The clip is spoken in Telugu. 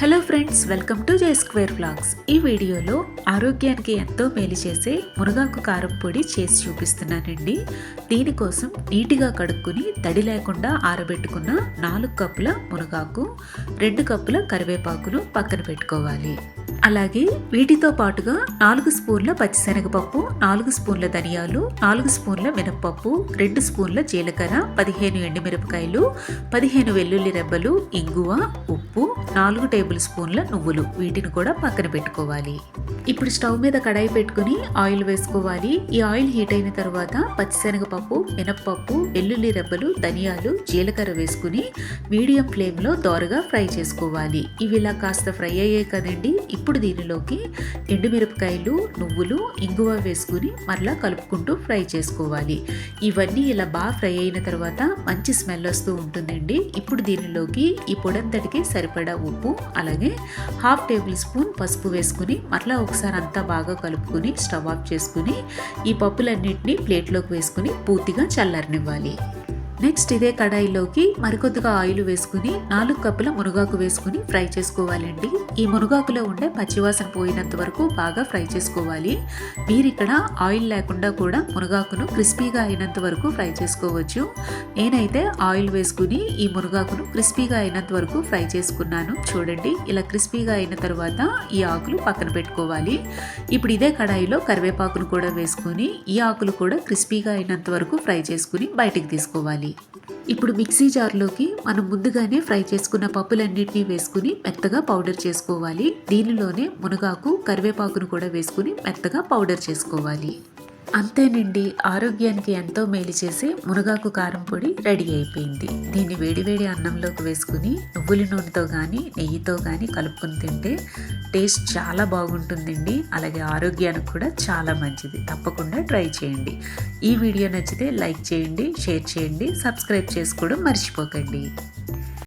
Hello friends welcome to J square blogs ఈ వీడియోలో ఆరోగ్యానికి ఎంతో మేలు చేసే మునగాకు కారం పొడి చేసి చూపిస్తున్నానండి. దీనికోసం నీటిగా కడుక్కుని తడి లేకుండా ఆరబెట్టుకున్న నాలుగు కప్పుల మునగాకు రెండు కప్పుల కరివేపాకును పక్కన పెట్టుకోవాలి. అలాగే వీటితో పాటుగా నాలుగు స్పూన్ల పచ్చిశనగపప్పు నాలుగు స్పూన్ల ధనియాలు నాలుగు స్పూన్ల మినప్పప్పు రెండు స్పూన్ల జీలకర్ర పదిహేను ఎండుమిరపకాయలు పదిహేను వెల్లుల్లి రెబ్బలు ఇంగువ ఉప్పు నాలుగు టేబుల్ స్పూన్ల నువ్వులు. వీటిని కూడా పక్కన పెట్టుకోవాలి. ఇప్పుడు స్టవ్ మీద కడాయి పెట్టుకుని ఆయిల్ వేసుకోవాలి. ఈ ఆయిల్ హీట్ అయిన తర్వాత పచ్చిశనగపప్పు మినప్పప్పు వెల్లుల్లి రెబ్బలు ధనియాలు జీలకర్ర వేసుకుని మీడియం ఫ్లేమ్లో దోరగా ఫ్రై చేసుకోవాలి. ఇవి ఇలా కాస్త ఫ్రై అయ్యాయి కదండి. ఇప్పుడు దీనిలోకి ఎండుమిరపకాయలు నువ్వులు ఇంగువ వేసుకుని మరలా కలుపుకుంటూ ఫ్రై చేసుకోవాలి. ఇవన్నీ ఇలా బాగా ఫ్రై అయిన తర్వాత మంచి స్మెల్ వస్తూ ఉంటుందండి. ఇప్పుడు దీనిలోకి ఈ పొడంతటికి సరిపడా ఉప్పు అలాగే హాఫ్ టేబుల్ స్పూన్ పసుపు వేసుకుని మరలా ఒకసారి అంతా బాగా కలుపుకుని స్టవ్ ఆఫ్ చేసుకుని ఈ పప్పులన్నింటినీ ప్లేట్లోకి వేసుకుని పూర్తిగా చల్లారనివ్వాలి. నెక్స్ట్ ఇదే కడాయిలోకి మరికొద్దిగా ఆయిల్ వేసుకుని నాలుగు కప్పుల మునగాకు వేసుకుని ఫ్రై చేసుకోవాలండి. ఈ మునగాకులో ఉండే పచ్చివాసన పోయినంత వరకు బాగా ఫ్రై చేసుకోవాలి. మీరు ఇక్కడ ఆయిల్ లేకుండా కూడా మునగాకును క్రిస్పీగా అయినంత వరకు ఫ్రై చేసుకోవచ్చు. నేనైతే ఆయిల్ వేసుకుని ఈ మునగాకును క్రిస్పీగా అయినంత వరకు ఫ్రై చేసుకున్నాను. చూడండి ఇలా క్రిస్పీగా అయిన తర్వాత ఈ ఆకులు పక్కన పెట్టుకోవాలి. ఇప్పుడు ఇదే కడాయిలో కరివేపాకును కూడా వేసుకుని ఈ ఆకులు కూడా క్రిస్పీగా అయినంత వరకు ఫ్రై చేసుకుని బయటికి తీసుకోవాలి. ఇప్పుడు మిక్సీ జార్లోకి మనం ముందుగానే ఫ్రై చేసుకున్న పప్పులన్నింటినీ వేసుకుని మెత్తగా పౌడర్ చేసుకోవాలి. దీనిలోనే మునగాకు కరివేపాకును కూడా వేసుకుని మెత్తగా పౌడర్ చేసుకోవాలి. అంతేనండి. ఆరోగ్యానికి ఎంతో మేలు చేసే మునగాకు కారం పొడి రెడీ అయిపోయింది. దీన్ని వేడివేడి అన్నంలోకి వేసుకుని నువ్వుల నూనెతో కానీ నెయ్యితో కానీ కలుపుకొని తింటే టేస్ట్ చాలా బాగుంటుందండి. అలాగే ఆరోగ్యానికి కూడా చాలా మంచిది. తప్పకుండా ట్రై చేయండి. ఈ వీడియో నచ్చితే లైక్ చేయండి షేర్ చేయండి సబ్స్క్రైబ్ చేసుకోవడం మర్చిపోకండి.